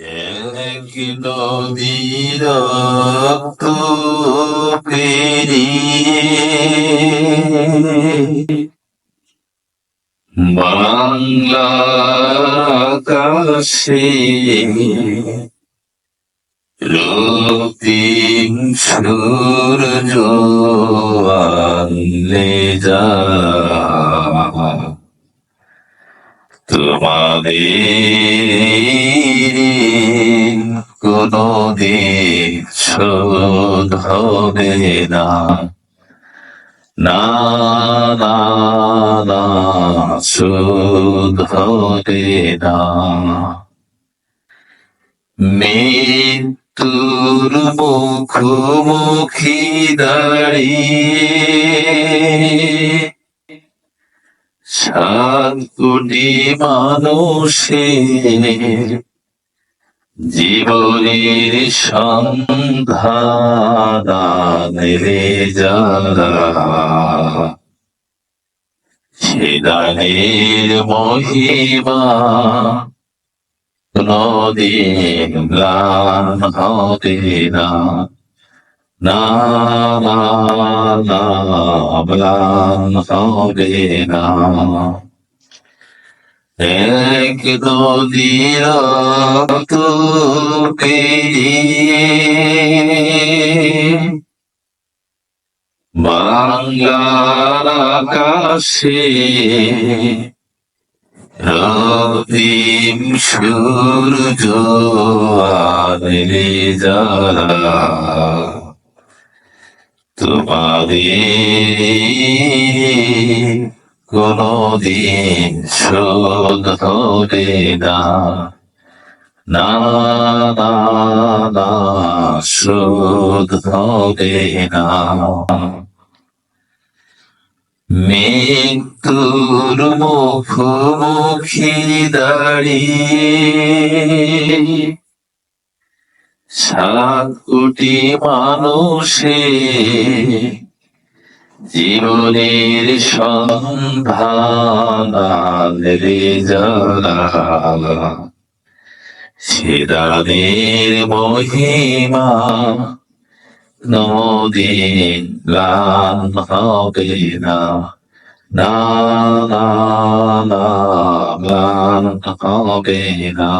এক নদীর পেরিয়ে বাংলা আকাশে রক্তিম সূর্য আনলে যা তোমাদের কোনো দিন শোধ হবে না। না না না, শোধ হবে না। মৃত্যুর মুখোমুখি দাঁড়িয়ে সাত কোটি মানুষের জীবনের সন্ধান রে যারা সেদানের মহিমা কোনদিন ম্লান হবে না। না না না ম্লান হবে না এক রক্ত পেরিয়ে বাংলার আকাশে রবিম সূর্য যারা তোমাদের কোনদিন শোধ হবে না না না না শোধ হবে না মৃত্যুর মুখোমুখি দাঁড়িয়ে সাত কোটি মানুষের জীবনের সন্ধান রে যারা সেদানের মহিমা নদীন গান হবে না। না না না হবে না।